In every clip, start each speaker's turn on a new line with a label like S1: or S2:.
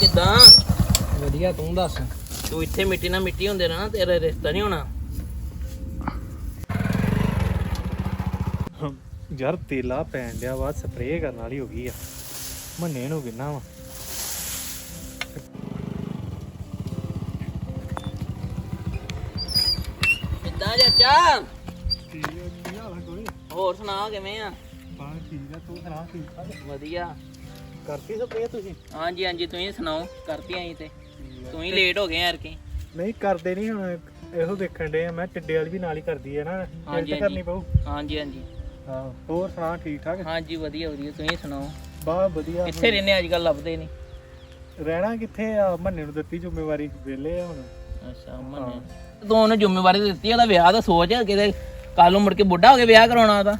S1: ਕਿਦਾਂ
S2: ਵਧੀਆ ਤੂੰ ਦੱਸ।
S1: ਤੂੰ ਇੱਥੇ ਮਿੱਟੀ ਨਾਲ ਮਿੱਟੀ ਹੁੰਦੇ ਨਾ ਤੇਰਾ ਰਿਸ਼ਤਾ ਨਹੀਂ ਹੋਣਾ।
S3: ਯਾਰ ਤੇਲਾ ਪੈਣ ਡਿਆ ਵਾ ਸਪਰੇਅ ਕਰਨ ਵਾਲੀ ਹੋ ਗਈ ਆ। ਮੰਨੇ ਨੂੰ ਕਿੰਨਾ ਵਾ।
S1: ਕਿੱਦਾਂ ਚਾਚਾ?
S3: ਕੀ ਹਾਲ ਆ ਕੋਈ?
S1: ਹੋਰ ਸੁਣਾ ਕਿਵੇਂ ਆ?
S3: ਹਾਂ ਠੀਕ ਆ ਤੂੰ ਸੁਣਾ ਠੀਕ ਠਾਕ?
S1: ਵਧੀਆ।
S3: ਕਰਤੀ ਸਪਰੇਅ ਤੁਸੀਂ?
S1: ਹਾਂਜੀ ਹਾਂਜੀ ਤੁਸੀਂ ਸੁਣਾਓ ਕਰਤੀ ਆਈ ਤੇ। ਤੂੰ ਹੀ ਲੇਟ ਹੋ ਗਏ ਯਾਰ ਕੀ
S3: ਨਹੀਂ ਕਰਦੇ ਨਹੀਂ ਹੁਣ ਇਹੋ ਦੇਖਣ ਡੇ ਆ। ਮੈਂ ਟਿੱਡੇ ਵਾਲੀ ਵੀ ਨਾਲ ਹੀ ਕਰਦੀ ਹੈ ਨਾ
S1: ਹਾਂਜੀ,
S3: ਕਰਨੀ ਪਊ।
S1: ਹਾਂਜੀ ਹਾਂਜੀ।
S3: ਹਾਂ ਹੋਰ ਸੁਣਾ ਠੀਕ ਠਾਕ
S1: ਹਾਂਜੀ ਵਧੀਆ ਵਧੀਆ। ਤੁਸੀਂ ਸੁਣਾਓ?
S3: ਬਾ ਵਧੀਆ।
S1: ਕਿੱਥੇ ਰਹਿੰਦੇ ਅੱਜ ਕੱਲ ਲੱਭਦੇ ਨਹੀਂ।
S3: ਰਹਿਣਾ ਕਿੱਥੇ ਆ? ਮੰਨੇ ਨੂੰ ਦਿੱਤੀ ਜ਼ਿੰਮੇਵਾਰੀ ਵਿਹਲੇ ਆ ਹੁਣ।
S1: ਅੱਛਾ ਮੰਨੇ। ਤੂੰ ਉਹਨੂੰ ਜ਼ਿੰਮੇਵਾਰੀ ਦਿੱਤੀ ਉਹਦਾ ਵਿਆਹ ਦਾ ਸੋਚ ਕਿਤੇ ਕੱਲ ਨੂੰ ਮੁੜ ਕੇ ਬੁੱਢਾ ਹੋ ਕੇ ਵਿਆਹ ਕਰਾਉਣਾ ਉਹਦਾ।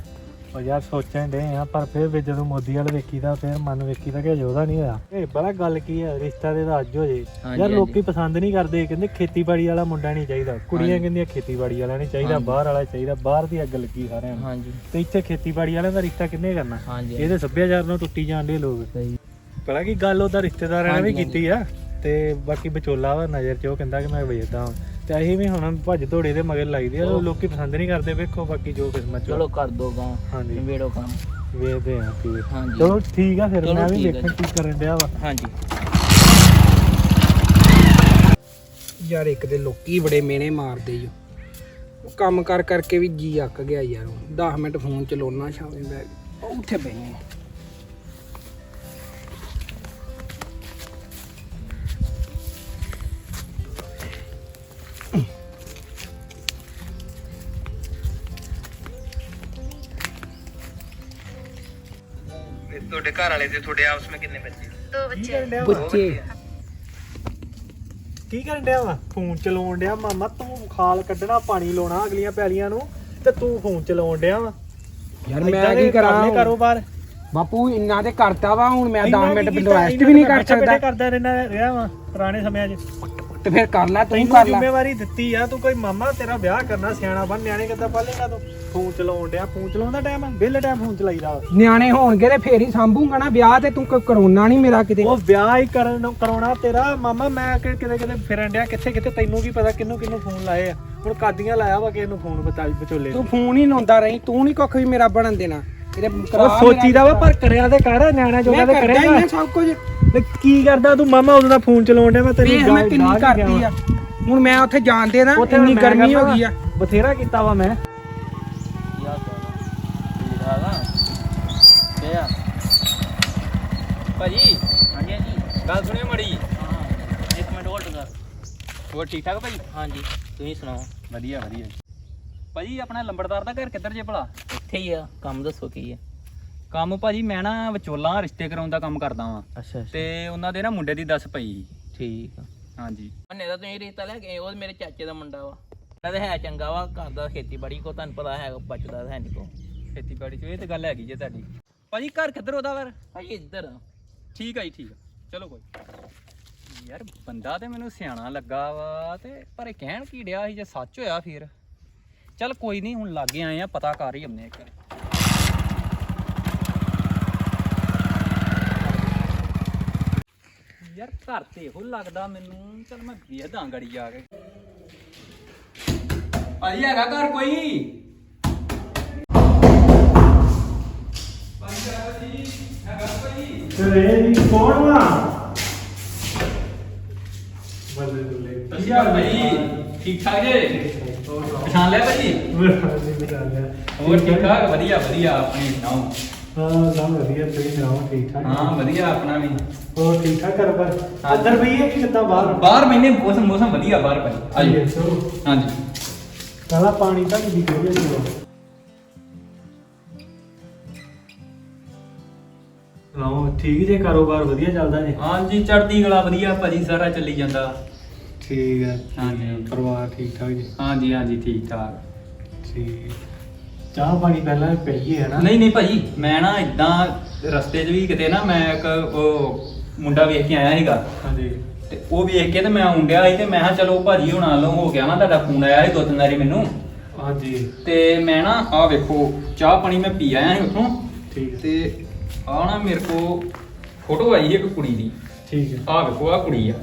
S3: ਉਹ ਯਾਰ ਸੋਚਣ ਡੇ ਆ ਪਰ ਫਿਰ ਵੀ ਜਦੋਂ ਮੋਦੀ ਵਾਲ ਵੇਖੀਦਾ ਫਿਰ ਮਨ ਵੇਖੀਦਾ ਕਿ ਉਹਦਾ ਨਹੀਂ ਹੋਇਆ। ਇਹ ਬੜਾ ਗੱਲ ਕੀ ਹੈ ਰਿਸ਼ਤਾ ਦੇ ਤਾਂ ਅੱਜ ਹੋ ਜੇ।
S1: ਹਾਂਜੀ,
S3: ਯਾਰ
S1: ਹਾਂਜੀ।
S3: ਲੋਕੀ ਪਸੰਦ ਨਹੀਂ ਕਰਦੇ ਕਹਿੰਦੇ ਖੇਤੀਬਾੜੀ ਵਾਲਾ ਮੁੰਡਾ ਨਹੀਂ ਚਾਹੀਦਾ। ਕੁੜੀਆਂ ਕਹਿੰਦੀਆਂ ਖੇਤੀਬਾੜੀ ਵਾਲਾ ਨਹੀਂ ਚਾਹੀਦਾ ਬਾਹਰ ਵਾਲਾ ਚਾਹੀਦਾ ਬਾਹਰ ਦੀ ਅੱਗ ਲੱਗੀ ਸਾਰਿਆਂ ਨੂੰ।
S1: ਹਾਂਜੀ।
S3: ਤੇ ਇੱਥੇ ਖੇਤੀਬਾੜੀ ਵਾਲਿਆਂ ਦਾ ਰਿਸ਼ਤਾ ਕਿੰਨੇ ਕਰਨਾ?
S1: ਹਾਂਜੀ।
S3: ਇਹਦੇ ਸੱਭਿਆਚਾਰ ਨਾਲ ਟੁੱਟੀ ਜਾਂਦੇ ਲੋਕ।
S1: ਸਹੀ।
S3: ਪਤਾ ਕੀ ਗੱਲ ਉਹਦਾ ਰਿਸ਼ਤੇਦਾਰਾਂ ਨੇ ਵੀ
S1: ਹਾਂਜੀ,
S3: ਕੀਤੀ ਆ ਤੇ ਬਾਕੀ ਵਿਚੋਲਾ ਵਾ ਨਜ਼ਰ ਚ ਉਹ ਕਹਿੰਦਾ ਕਿ ਮੈਂ ਵੇਚਦਾ ਹਾਂ। ਤੇ ਅਸੀਂ ਵੀ ਹੁਣ ਭੱਜ ਧੋੜੇ ਦੇ ਮਗਰ ਲਾਈਦੇ ਆ ਲੋਕੀ ਪਸੰਦ ਨਹੀਂ ਕਰਦੇ ਵੇਖੋ ਬਾਕੀ ਜੋ ਕਿਸਮਤ ਚ
S1: ਚਲੋ ਕਰ ਦੋ ਗਾ
S3: ਹਾਂਜੀ।
S1: ਵੇੜੋ ਕੰਮ।
S3: ਵੇਖਦੇ ਆ ਕੀ।
S1: ਹਾਂਜੀ।
S3: ਚਲੋ ਠੀਕ ਆ ਫਿਰ
S1: ਚਲੋ
S3: ਮੈਂ ਵੀ
S1: ਠੀਕ ਆ
S3: ਵੇਖਣ ਕੀ ਕਰਨ ਡਿਆ ਵਾ।
S1: ਹਾਂਜੀ।
S2: ਯਾਰ ਇੱਕ ਦੇ ਲੋਕੀ ਬੜੇ ਮੇਨੇ ਮਾਰਦੇ ਈ ਓ। ਉਹ ਕੰਮ ਕਰ ਕਰਕੇ ਵੀ ਜੀ ਅੱਕ ਗਿਆ ਯਾਰ 10 ਮਿੰਟ ਫੋਨ ਚਲਾਉਣਾ ਸ਼ਾਮੇ ਬੈ ਕੇ ਉਹ ਉੱਥੇ ਬੈਠੇ
S1: ਤੁਹਾਡੇ ਘਰ ਵਾਲੇ ਤੇ ਤੁਹਾਡੇ ਆਪਸ ਵਿੱਚ ਕਿੰਨੇ ਬੱਚੇ?
S3: ਕੀ ਕਰਨ ਡਿਆ ਵਾ?
S2: ਬੱਚੇ।
S3: ਕੀ ਕਰਨ ਡਿਆ ਵਾ? ਫੋਨ ਚਲਾਉਣ ਡਿਆ ਮਾਮਾ ਤੂੰ ਖਾਲ ਕੱਢਣਾ ਪਾਣੀ ਲਾਉਣਾ ਅਗਲੀਆਂ ਪੈਲੀਆਂ ਨੂੰ ਤੇ ਤੂੰ ਫੋਨ ਚਲਾਉਣ ਡਿਆ ਵਾ।
S2: ਯਾਰ ਮੈਂ
S3: ਦੇ
S2: ਕੀ ਕਰਾਂ
S3: ਕਾਰੋਬਾਰ।
S2: ਬਾਪੂ ਇੰਨਾ ਤੇ ਕਰਤਾ ਵਾ ਹੁਣ ਮੈਂ 10
S3: ਇੰਨਾ
S2: ਮਿੰਟ ਬਿੰਦੂ? ਰੈਸਟ ਵੀ ਨਹੀਂ ਕਰ ਸਕਦਾ।
S3: ਕਰਦਾ ਰਹਿਣਾ ਰਿਹਾ ਵਾ ਪੁਰਾਣੇ ਸਮਿਆਂ 'ਚ।
S2: ਤੇ ਫਿਰ ਕਰ ਲੈ ਤੂੰ
S3: ਤੈਨੂੰ
S2: ਕਰ ਲੈ।
S3: ਜ਼ਿੰਮੇਵਾਰੀ ਦਿੱਤੀ ਆ ਤੂੰ ਕੋਈ ਮਾਮਾ ਤੇਰਾ ਵਿਆਹ ਕਰਨਾ ਸਿਆਣਾ ਬਣ ਨਿਆਣੇ ਕਿੱਦਾਂ ਪਾਲੇਗਾ ਤੂੰ? ਫੋਨ ਚਲਾਉਣ ਡਿਆ ਫੋਨ ਚਲਾਉਂਦਾ ਟਾਈਮ ਬਿੱਲ ਟਾਈਮ ਫੋਨ ਚਲਾਈਦਾ। ਵਾ
S2: ਨਿਆਣੇ ਹੋਣਗੇ ਤੇ ਫੇਰ ਹੀ ਸੰਭੂਗਾ ਨਾ ਵਿਆਹ ਤੇ ਤੂੰ ਕ- ਕਰਾਉਣਾ ਨਹੀਂ ਮੇਰਾ ਕਿਤੇ।
S3: ਉਹ ਵਿਆਹ ਹੀ ਕਰਨ ਕਰਾਉਣਾ ਤੇਰਾ। ਮਾਮਾ ਮੈਂ ਕਿ- ਕਿਤੇ ਕਿਤੇ ਫਿਰਨ ਡਿਆ ਕਿੱਥੇ ਕਿੱਥੇ ਤੈਨੂੰ ਕੀ ਪਤਾ ਕਿੰਨੂੰ ਕਿੰਨੂੰ ਫੋਨ ਲਾਏ ਆ। ਹੁਣ ਕਾਦੀਆਂ ਲਾਇਆ ਵਾ ਕਿ ਇਹਨੂੰ ਫੋਨ ਬਤਾ ਵਿਚੋਲੇ
S2: ਤੂੰ ਫੋਨ ਹੀ ਲਾਉਂਦਾ ਰਹੀ ਤੂੰ ਨਹੀਂ ਕੁੱਖ ਵੀ ਮੇਰਾ ਬਣਨ ਦੇਣਾ। ਇਹਦੇ ਕਰਾ
S3: ਉਹ ਸੋਚੀਦਾ ਵਾ ਪਰ ਕਰਿਆ ਤੇ ਕਰ ਨਿਆਣਾ ਜੋਗਾ
S2: ਮੈਂ
S3: ਤੇ
S2: ਕਰਦਾ ਹੀ
S3: ਕਰੇਗਾ
S2: ਆ ਸਭ ਕੁਝ।
S3: ਤੇ ਕੀ ਕਰਦਾ ਤੂੰ? ਮਾਮਾ ਉਦੋਂ ਦਾ ਫੋਨ ਚਲਾਉਣ ਡਿਆ ਮੈਂ ਤੇਰੀ
S2: ਵੇਖ ਮੈਂ ਕਿੰਨੀ ਕਰਦੀ ਆ। ਹੁਣ ਮੈਂ ਉੱਥੇ ਜਾਣਦੇ ਨਾ
S3: ਉੱਥੇ
S2: ਇੰਨੀ ਗਰਮੀ ਹੋ ਗਈ ਆ।
S3: ਬਥੇਰਾ ਕੀਤਾ ਵਾ ਮੈਂ।
S1: ਭਾਜੀ ਹਾਂਜੀ ਹਾਂਜੀ।
S4: ਗੱਲ ਸੁਣਿਓ ਮੜੀ
S1: ਹਾਂ ਇੱਕ ਮਿੰਟ ਹੋਲਡ ਕਰ
S4: ਹੋਰ ਠੀਕ ਠਾਕ ਭਾਈ
S1: ਹਾਂਜੀ। ਤੁਸੀਂ ਸੁਣਾਓ?
S4: ਵਧੀਆ ਵਧੀਆ। ਭਾਜੀ ਆਪਣਾ ਲੰਬੜਦਾਰ ਦਾ ਘਰ ਕਿੱਧਰ ਜੇ ਭਲਾ?
S1: ਇੱਥੇ ਹੀ ਆ ਕੰਮ ਦੱਸੋ ਕੀ ਆ।
S4: ਕੰਮ ਭਾਜੀ ਮੈਂ ਨਾ ਵਿਚੋਲਾ ਰਿਸ਼ਤੇ ਕਰਾਉਣ ਦਾ ਕੰਮ ਕਰਦਾ ਵਾਂ।
S1: ਅੱਛਾ
S4: ਤੇ ਉਹਨਾਂ ਦੇ ਨਾ ਮੁੰਡੇ ਦੀ ਦੱਸ ਪਈ ਸੀ।
S1: ਠੀਕ ਆ।
S4: ਹਾਂਜੀ।
S1: ਮੰਨੇ ਦਾ ਤੁਸੀਂ ਰਿਸ਼ਤਾ ਲੈ ਕੇ ਆਏ, ਉਹ ਮੇਰੇ ਚਾਚੇ ਦਾ ਮੁੰਡਾ ਵਾ। ਕਹਿੰਦਾ ਹੈ ਚੰਗਾ ਵਾ ਘਰ ਦਾ ਖੇਤੀਬਾੜੀ ਕੋ ਤੁਹਾਨੂੰ ਪਤਾ ਹੈ ਬਚਦਾ ਤਾਂ ਹੈ ਨਹੀਂ ਕੋ।
S4: ਖੇਤੀਬਾੜੀ ਚ ਇਹ ਤੇ ਗੱਲ ਹੈਗੀ ਜੇ ਤੁਹਾਡੀ। ਭਾਜੀ ਘਰ ਕਿੱਧਰ ਉਹਦਾ ਵਰ
S1: ਭਾਈ ਇੱਧਰ ਆ।
S4: ਠੀਕ ਆ ਜੀ ਠੀਕ ਆ। ਚਲੋ ਕੋਈ ਯਾਰ ਬੰਦਾ ਤੇ ਮੈਨੂੰ ਸਿਆਣਾ ਲੱਗਾ ਵਾ ਤੇ ਪਰ ਇਹ ਕਹਿਣ ਕੀ ਡਿਆ ਸੀ ਜੇ ਸੱਚ ਹੋਇਆ ਫਿਰ? ਚੱਲ ਕੋਈ ਨਹੀਂ ਹੁਣ ਲਾਗੇ ਆਏ ਆ ਪਤਾ ਕਰ ਹੀ ਹਮਨੇ ਇੱਕ ਵਾਰੀ। ਯਾਰ ਘਰ ਤੇ ਇਹੋ ਲੱਗਦਾ ਮੈਨੂੰ ਚੱਲ ਮੈਂ ਵੇਖਦਾ ਗੜੀ ਜਾ ਕੇ। ਭਾਜੀ ਹੈਗਾ ਘਰ ਕੋਈ?
S3: ਤੇ ਇਹ ਕੌਣ ਵਾ ਬੱਲੇ ਬੱਲੇ।
S4: ਸਤਿ ਭਾਈ ਠੀਕ ਠਾਕ ਜੇ? ਪਛਾਣ ਲਿਆ ਭਾਜੀ? ਹੋਰ ਠੀਕ ਠਾਕ ਵਧੀਆ ਵਧੀਆ ਆਪਣੀ ਸੁਣਾਓ?
S3: ਹਾਂ ਸਭ ਵਧੀਆ ਤੁਸੀਂ ਸੁਣਾਓ ਠੀਕ ਠਾਕ?
S4: ਹਾਂ ਵਧੀਆ ਆਪਣਾ ਵੀ।
S3: ਹੋਰ ਠੀਕ ਠਾਕ ਕਰ ਪਰ ਅੰਦਰ ਹੈ ਕਿ ਕਿੱਦਾਂ ਬਾਹਰ?
S4: ਬਾਹਰ ਮੈਨੇ ਮੌਸਮ ਮੌਸਮ ਵਧੀਆ ਬਾਹਰ ਭਾਈ। ਆਜੋ
S3: ਸੋ
S4: ਹਾਂਜੀ।
S3: ਕਾਲਾ ਪਾਣੀ ਤਾਂ ਨਹੀਂ ਪੀਵੇ ਜੀ ਸੁਣਾਓ ਠੀਕ ਜੇ ਕਾਰੋਬਾਰ ਵਧੀਆ ਚੱਲਦਾ ਜੀ।
S4: ਹਾਂਜੀ ਚੜਦੀ ਗਲਾ ਵਧੀਆ ਭਾਜੀ ਸਾਰਾ ਚੱਲੀ ਜਾਂਦਾ।
S3: ਠੀਕ ਹੈ।
S4: ਹਾਂਜੀ।
S3: ਪਰਿਵਾਰ ਠੀਕ ਠਾਕ ਜੀ।
S4: ਹਾਂਜੀ ਹਾਂਜੀ ਠੀਕ ਠਾਕ।
S3: ਠੀਕ। ਚਾਹ ਪਾਣੀ ਪਹਿਲਾਂ ਪਈਏ ਹੈ ਨਾ
S4: ਨਹੀਂ ਨਹੀਂ ਭਾਜੀ ਮੈਂ ਨਾ ਇਦਾਂ ਰਸਤੇ 'ਚ ਵੀ ਕਿਤੇ ਨਾ ਮੈਂ ਇੱਕ ਉਹ ਮੁੰਡਾ ਵੇਖ ਕੇ ਆਇਆ ਸੀਗਾ।
S3: ਹਾਂਜੀ।
S4: ਤੇ ਉਹ ਵੇਖ ਕੇ ਤੇ ਮੈਂ ਆਉਂਦਿਆ ਸੀ ਤੇ ਮੈਂ ਕਿਹਾ ਚਲੋ ਭਾਜੀ ਹੁਣਾਂ ਲੋ ਹੋ ਗਿਆ ਨਾ ਤੁਹਾਡਾ ਫੋਨ ਆਇਆ ਸੀ ਦੋ ਤਿੰਨ ਵਾਰੀ ਮੈਨੂੰ।
S3: ਹਾਂਜੀ।
S4: ਤੇ ਮੈਂ ਨਾ ਆ ਵੇਖੋ ਚਾਹ ਪਾਣੀ ਮੈਂ ਪੀ ਆਇਆ ਸੀ ਉੱਥੋਂ।
S3: ਠੀਕ। ਹੈ
S4: ਤੇ ਆ ਨਾ ਮੇਰੇ ਕੋ ਫੋਟੋ ਆਈ ਇੱਕ ਕੁੜੀ ਦੀ।
S3: ਠੀਕ ਹੈ।
S4: ਆ ਵੇਖੋ ਆ ਕੁੜੀ ਆ।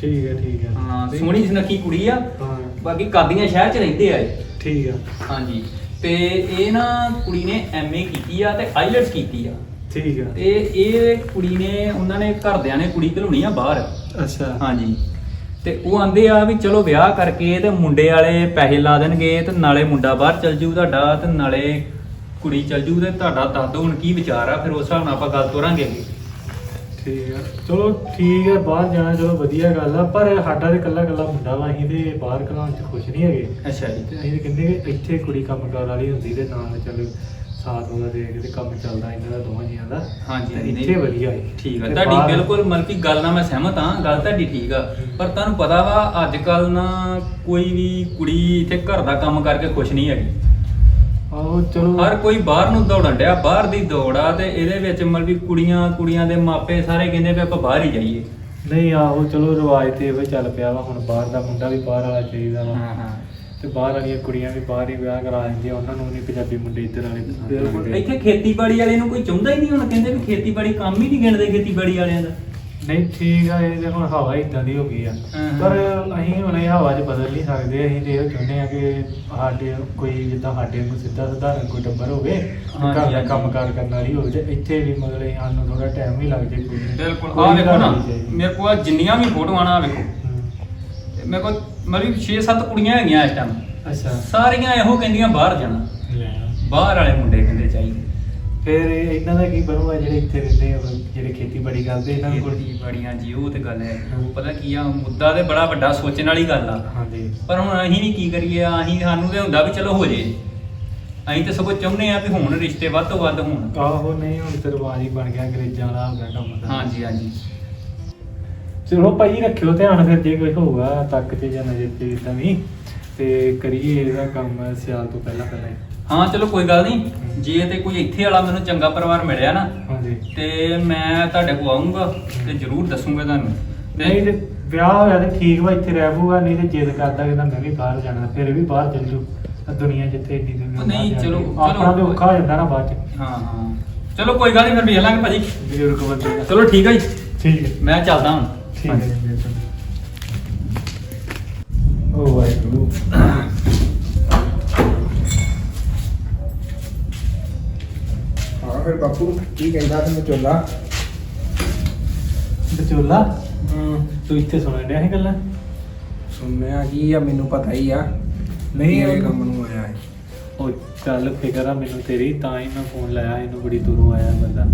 S3: ਠੀਕ ਹੈ ਠੀਕ ਹੈ।
S4: ਹਾਂ ਸੋਹਣੀ ਸੁਨੱਖੀ ਕੁੜੀ ਆ।
S3: ਹਾਂ।
S4: ਬਾਕੀ ਕਾਦੀਆਂ ਸ਼ਹਿਰ ਚ ਰਹਿੰਦੇ ਆ ਇਹ।
S3: ਠੀਕ ਹੈ।
S4: ਹਾਂਜੀ। ਤੇ ਇਹ ਨਾ ਕੁੜੀ ਨੇ ਐਮਏ ਕੀਤੀ ਆ ਤੇ ਆਈਲਟਸ ਕੀਤੀ ਆ।
S3: ਠੀਕ ਹੈ
S4: ਤੇ ਇਹ ਕੁੜੀ ਨੇ ਉਹਨਾਂ ਨੇ ਘਰਦਿਆਂ ਨੇ ਕੁੜੀ ਘਲਾਉਣੀ ਆ ਬਾਹਰ।
S3: ਅੱਛਾ।
S4: ਹਾਂਜੀ। ਤੇ ਉਹ ਆਂਦੇ ਆ ਵੀ ਚਲੋ ਵਿਆਹ ਕਰਕੇ ਤੇ ਮੁੰਡੇ ਵਾਲੇ ਪੈਸੇ ਲਾ ਦੇਣਗੇ ਤੇ ਨਾਲੇ ਮੁੰਡਾ ਬਾਹਰ ਚਲ ਜੂ ਤੁਹਾਡਾ ਤੇ ਨਾਲੇ ਕੁੜੀ ਚਲ ਜੂ ਤੇ ਤੁਹਾਡਾ ਦੱਸ ਦਿਓ ਹੁਣ ਕੀ ਵਿਚਾਰ ਆ ਫਿਰ ਉਸ ਹਿਸਾਬ ਨਾਲ ਆਪਾਂ ਗੱਲ ਤੋਰਾਂਗੇ ਅੱਗੇ।
S3: ਠੀਕ ਹੈ ਚਲੋ ਠੀਕ ਹੈ ਬਾਹਰ ਜਾਣਾ ਚਲੋ ਵਧੀਆ ਗੱਲ ਆ ਪਰ ਸਾਡਾ ਤੇ ਕੱਲਾ ਕੱਲਾ ਮੁੰਡਾ ਵਾ ਅਸੀਂ ਤੇ ਬਾਹਰ ਘਲਾਉਣ ਚ ਖੁਸ਼ ਨਹੀਂ ਹੈਗੇ।
S4: ਅੱਛਾ ਜੀ।
S3: ਤੇ ਅਸੀਂ ਤੇ ਕਹਿੰਦੇ ਕਿ ਇੱਥੇ ਕੁੜੀ ਕੰਮ ਕਾਰ ਵਾਲੀ ਹੁੰਦੀ ਤੇ ਨਾਲ ਚੱਲ ਸਾਥ ਉਹਦਾ ਦੇ ਕੇ ਤੇ ਕੰਮ ਚੱਲਦਾ ਇਹਨਾਂ ਦਾ ਦੋਵਾਂ ਜੀਆਂ ਦਾ।
S4: ਹਾਂਜੀ,
S3: ਤੇ
S4: ਨਹੀਂ।
S3: ਇੱਥੇ ਵਧੀਆ ਹੈ
S4: ਠੀਕ ਆ।
S3: ਤੇ
S4: ਤੁਹਾਡੀ
S3: ਬਾਹਰ-
S4: ਬਿਲਕੁਲ ਮਤਲਬ ਕਿ ਗੱਲ ਨਾਲ ਮੈਂ ਸਹਿਮਤ ਹਾਂ ਗੱਲ ਤੁਹਾਡੀ ਠੀਕ ਆ। ਪਰ ਤੁਹਾਨੂੰ ਪਤਾ ਵਾ ਅੱਜ ਕੱਲ ਨਾ ਕੋਈ ਵੀ ਕੁੜੀ ਇੱਥੇ ਘਰ ਦਾ ਕੰਮ ਕਰਕੇ ਖੁਸ਼ ਨਹੀਂ ਹੈਗੀ।
S3: ਆਹੋ ਚਲੋ।
S4: ਹਰ ਕੋਈ ਬਾਹਰ ਨੂੰ ਦੌੜਨ ਡਿਆ ਬਾਹਰ ਦੀ ਦੌੜ ਆ ਤੇ ਇਹਦੇ ਵਿੱਚ ਮਤਲਬ ਵੀ ਕੁੜੀਆਂ ਕੁੜੀਆਂ ਦੇ ਮਾਪੇ ਸਾਰੇ ਕਹਿੰਦੇ ਵੀ ਆਪਾਂ ਬਾਹਰ ਹੀ ਜਾਈਏ।
S3: ਨਹੀਂ ਆਹੋ ਚਲੋ ਰਿਵਾਜ ਤੇ ਇਹੋ ਚੱਲ ਪਿਆ ਵਾ ਹੁਣ ਬਾਹਰ ਦਾ ਮੁੰਡਾ ਵੀ ਬਾਹਰ ਵਾਲਾ ਚਾਹੀਦਾ ਵਾ।
S4: ਹਾਂ ਹਾਂ।
S3: ਤੇ ਬਾਹਰ ਵਾਲੀਆਂ ਕੁੜੀਆਂ ਵੀ ਬਾਹਰ ਹੀ ਵਿਆਹ ਕਰਾ ਦਿੰਦੀਆਂ ਉਹਨਾਂ ਨੂੰ ਨਹੀਂ ਪੰਜਾਬੀ ਮੁੰਡੇ ਇੱਧਰ ਵਾਲੇ ਪਸੰਦ
S4: ਬਿਲਕੁਲ।
S3: ਲੱਗਦੇ।
S4: ਇੱਥੇ ਖੇਤੀਬਾੜੀ ਵਾਲੇ ਨੂੰ ਕੋਈ ਚਾਹੁੰਦਾ ਹੀ ਨਹੀਂ ਹੁਣ ਕਹਿੰਦੇ ਵੀ ਖੇਤੀਬਾੜੀ ਕੰਮ ਹੀ ਨਹੀਂ ਗਿਣਦੇ ਖੇਤੀਬਾੜੀ ਵਾਲਿਆਂ ਦਾ।
S3: ਨਹੀਂ ਠੀਕ ਆ ਇਹ ਤੇ ਹੁਣ ਹਵਾ ਇਦਾਂ ਦੀ ਹੋ ਗਈ ਆ।
S4: ਹਾਂ।
S3: ਪਰ ਅਸੀਂ ਹੁਣ ਇਹ ਹਵਾ 'ਚ ਬਦਲ ਨਹੀਂ ਸਕਦੇ ਅਸੀਂ ਤੇ ਇਹ ਚਾਹੁੰਦੇ ਆ ਕਿ ਸਾਡੇ ਕੋਈ ਜਿੱਦਾਂ ਸਾਡੇ ਨੂੰ ਸਿੱਧਾ ਸਧਾਰਨ ਕੋਈ ਟੱਬਰ ਹੋਵੇ ਤੇ
S4: ਹਾਂਜੀ,
S3: ਘਰ ਦਾ
S4: ਹਾਂਜੀ।
S3: ਕੰਮਕਾਰ ਕਰਨ ਵਾਲੀ ਹੋਵੇ ਤੇ ਇੱਥੇ ਵੀ ਮਤਲਬ ਇਹ ਸਾਨੂੰ ਥੋੜਾ ਟਾਈਮ ਵੀ ਲੱਗ ਜੇ ਕੋਈ।
S4: ਬਿਲਕੁਲ।
S3: ਕੋਈ
S4: ਆ
S3: ਗੱਲ
S4: ਨਾ
S3: ਨਹੀਂ ਚਾਹੀਦੀ।
S4: ਮੇਰੇ ਕੋਲ ਆਹ ਜਿੰਨੀਆਂ ਵੀ ਫੋਟੋਆਂ ਨਾ ਆਹ ਵੇਖੋ।
S3: ਹੂੰ।
S4: ਤੇ ਮੇਰੇ ਕੋਲ ਮਤਲਬ 6-7 ਕੁੜੀਆਂ ਹੈਗੀਆਂ ਇਸ ਟਾਈਮ
S3: ਅੱਛਾ।
S4: ਸਾਰੀਆਂ ਇਹੋ ਕਹਿੰਦੀਆਂ ਬਾਹਰ ਜਾਣਾ।
S3: ਲੈ।
S4: ਬਾਹਰ ਵਾਲੇ ਮੁੰਡੇ ਕਹਿੰਦੇ ਚਾਹੀਦੇ।
S3: ਫਿਰ ਇਹ- ਇਹਨਾਂ ਦਾ ਕੀ ਬਣੂਗਾ ਜਿਹੜੇ ਇੱਥੇ ਰਹਿੰਦੇ ਆ ਜਿਹੜੇ ਖੇਤੀਬਾੜੀ ਕਰਦੇ ਇਹਨਾਂ ਕੋਲ
S4: ਖੇਤੀਬਾੜੀਆਂ ਜੀ ਉਹ ਤੇ ਗੱਲ ਹੈ। ਉਹ ਪਤਾ ਕੀ ਆ ਮੁੱਦਾ ਤੇ ਬੜਾ ਵੱਡਾ ਸੋਚਣ ਵਾਲੀ ਗੱਲ ਆ।
S3: ਹਾਂਜੀ।
S4: ਪਰ ਹੁਣ ਅਸੀਂ ਵੀ ਕੀ ਕਰੀਏ ਅਸੀਂ ਸਾਨੂੰ ਤੇ ਹੁੰਦਾ ਵੀ ਚਲੋ ਹੋ ਜੇ। ਅਸੀਂ ਤੇ ਸਗੋਂ ਚਾਹੁੰਦੇ ਆ ਵੀ ਹੁਣ ਰਿਸ਼ਤੇ ਵੱਧ ਤੋਂ ਵੱਧ ਹੋਣ।
S3: ਆਹੋ ਨਹੀਂ ਹੁਣ ਤੇ ਰਿਵਾਜ ਹੀ ਬਣ ਗਿਆ ਅੰਗਰੇਜ਼ਾਂ ਵਾਲਾ ਹੋ ਗਿਆ ਕੰਮ ਤਾਂ
S4: ਹਾਂਜੀ ਹਾਂਜੀ।
S3: ਚਲੋ ਭਾਈ ਰੱਖਿਓ ਧਿਆਨ ਫਿਰ ਜੇ ਕੋਈ ਹੋਊਗਾ ਤੱਕ ਤੇ ਜਾਂ ਨਜ਼ਰ ਤੇ ਇਦਾਂ ਵੀ। ਤੇ ਕਰੀਏ ਇਹਦਾ ਕੰਮ ਸਿਆਲ ਤੋਂ ਪਹਿਲਾਂ ਪਹਿਲਾਂ ਹੀ।
S4: ਹਾਂ ਚਲੋ ਕੋਈ ਗੱਲ ਨਹੀਂ। ਜੇ ਤੇ ਕੋਈ ਇੱਥੇ ਵਾਲਾ ਮੈਨੂੰ ਚੰਗਾ ਪਰਿਵਾਰ ਮਿਲਿਆ ਨਾ
S3: ਹਾਂਜੀ।
S4: ਤੇ ਮੈਂ ਤੁਹਾਡੇ ਕੋਲ ਆਉਂਗਾ ਤੇ ਜ਼ਰੂਰ ਦੱਸੂਗਾ ਤੁਹਾਨੂੰ।
S3: ਨਹੀਂ ਤੇ ਵਿਆਹ ਹੋਇਆ ਤੇ ਠੀਕ ਵਾ ਇੱਥੇ ਰਹਿ ਪਊਗਾ ਨਹੀਂ ਤੇ ਜਿੱਦ ਕਰਦਾ ਕਿ ਮੈਂ ਵੀ ਬਾਹਰ ਜਾਣਾ ਫਿਰ ਵੀ ਬਾਹਰ ਚੱਲ ਜੂ ਦੁਨੀਆ ਜਿੱਥੇ ਇੰਨੀ ਦੁਨੀਆ
S4: ਉਹ ਨਹੀਂ,
S3: ਬਾਹਰ ਜਾ
S4: ਚਲੋ-
S3: ਕੇ। ਆਪਣਾ ਤੇ
S4: ਚਲੋ।
S3: ਔਖਾ ਹੋ ਜਾਂਦਾ ਨਾ ਬਾਅਦ ਚ।
S4: ਹਾਂ ਹਾਂ। ਚਲੋ ਕੋਈ ਗੱਲ ਨਹੀਂ ਫਿਰ ਵੇਖ ਲਾਂਗੇ ਭਾਜੀ।
S3: ਬਜ਼ੁਰਗ ਬੰਦੇ ਦਾ
S4: ਚਲੋ ਠੀਕ ਹੈ ਜੀ।
S3: ਠੀਕ ਹੈ।
S4: ਮੈਂ ਚੱਲਦਾ ਹੁਣ।
S3: ਠੀਕ ਹੈ। ਓ ਵਾਹਿਗੁਰੂ।
S2: ਫਿਰ ਬਾਪੂ ਕੀ ਕਹਿੰਦਾ ਤੇ ਵਿਚੋਲਾ?
S3: ਬਚੋਲਾ
S2: ਹੂੰ।
S3: ਤੂੰ ਇੱਥੇ ਸੁਣਨ ਡਿਆ ਸੀ ਗੱਲਾਂ?
S2: ਸੁਣਿਆ ਕੀ ਆ ਮੈਨੂੰ ਪਤਾ ਹੀ ਆ।
S3: ਨਹੀਂ, ਉਹ-
S2: ਕੰਮ ਨੂੰ ਆਇਆ ਹੈ
S3: ਉਹ ਚੱਲ ਫਿਕਰ ਆ ਮੈਨੂੰ ਤੇਰੀ ਤਾਂ ਹੀ ਮੈਂ ਫੋਨ ਲਾਇਆ ਇਹਨੂੰ ਬੜੀ ਦੂਰੋਂ ਆਇਆ ਬੰਦਾ।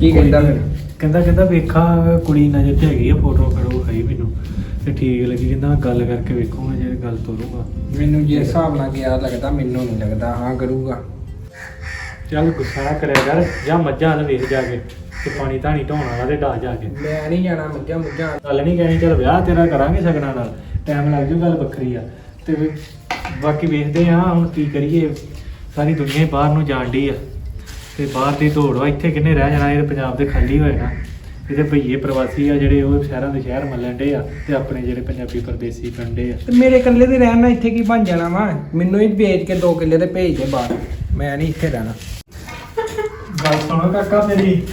S2: ਕੀ ਕਹਿੰਦਾ ਫਿਰ?
S3: ਕਹਿੰਦਾ ਕਹਿੰਦਾ ਵੇਖਾਂ ਕੁੜੀ ਨਜ਼ਰ ਤੇ ਹੈਗੀ ਆ ਫੋਟੋ ਖੜੋ ਖਾਈ ਮੈਨੂੰ। ਤੇ ਠੀਕ ਲੱਗੀ ਕਹਿੰਦਾ ਗੱਲ ਕਰਕੇ ਵੇਖੂਗਾ ਜੇ ਗੱਲ ਤੋਰੂਗਾ।
S2: ਮੈਨੂੰ ਜੇ ਹਿਸਾਬ ਨਾਲ ਗਿਆ ਲੱਗਦਾ ਮੈਨੂੰ ਨਹੀਂ ਲੱਗਦਾ ਹਾਂ ਕਰੂਗਾ।
S3: ਚੱਲ ਗੁੱਸਾ ਨਾ ਕਰਿਆ ਕਰ ਜਾਂ ਮੱਝਾਂ ਨਾਲ ਵੇਖ ਜਾ ਕੇ ਤੇ ਪਾਣੀ ਧਾਣੀ ਢੋਣ ਵਾਲਾ ਤੇ ਡਾ ਜਾ ਕੇ।
S2: ਮੈਂ ਨਹੀਂ ਜਾਣਾ ਮੱਝਾਂ ਮੁੱਝਾਂ
S3: ਗੱਲ ਨਹੀਂ ਕਹਿਣੀ ਚੱਲ ਵਿਆਹ ਤੇਰਾ ਕਰਾਂਗੇ ਸਗਨਾਂ ਨਾਲ ਟਾਈਮ ਲੱਗ ਜੂ ਗੱਲ ਵੱਖਰੀ ਆ। ਤੇ ਵੀ ਬਾਕੀ ਵੇਖਦੇ ਆ ਹੁਣ ਕੀ ਕਰੀਏ। ਸਾਰੀ ਦੁਨੀਆ ਹੀ ਬਾਹਰ ਨੂੰ ਜਾਣ ਡਈ ਆ। ਤੇ ਬਾਹਰ ਦੀ ਦੌੜ ਵਾ ਇੱਥੇ ਕਿੰਨੇ ਰਹਿ ਜਾਣਾ ਇਹ ਪੰਜਾਬ ਦੇ ਖਾਲੀ ਹੋਏ ਨਾ। ਇਹਦੇ ਭਈਏ ਪ੍ਰਵਾਸੀ ਆ ਜਿਹੜੇ ਉਹ ਸ਼ਹਿਰਾਂ ਦੇ ਸ਼ਹਿਰ ਮੱਲਣ ਡੇ ਆ ਤੇ ਆਪਣੇ ਜਿਹੜੇ ਪੰਜਾਬੀ ਪਰਦੇਸੀ ਕੰਡੇ ਆ।
S2: ਤੇ ਮੇਰੇ ਇਕੱਲੇ ਦੇ ਰਹਿਣ ਨਾਲ ਇੱਥੇ ਕੀ ਬਣ ਜਾਣਾ ਵਾ? ਮੈਨੂੰ ਹੀ ਵੇਚ ਕੇ 2 ਕਿੱਲੇ ਤੇ ਭੇਜ ਦੇ ਬਾਹਰ। ਮੈਂ ਨਹੀਂ ਇੱਥੇ ਰਹਿਣਾ।
S3: ਗੱਲ ਸੁਣੋ ਕਾਕਾ ਮੇਰੀ।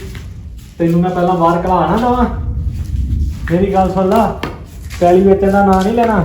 S3: ਤੈਨੂੰ ਮੈਂ ਪਹਿਲਾਂ ਬਾਹਰ ਘਲਾ ਨਾ ਦਵਾਂ। ਮੇਰੀ ਗੱਲ ਸੁਣ ਲਾ। ਪੈਲੀ ਵੇਚਣ ਦਾ ਨਾਂ ਨਹੀਂ ਲੈਣਾ।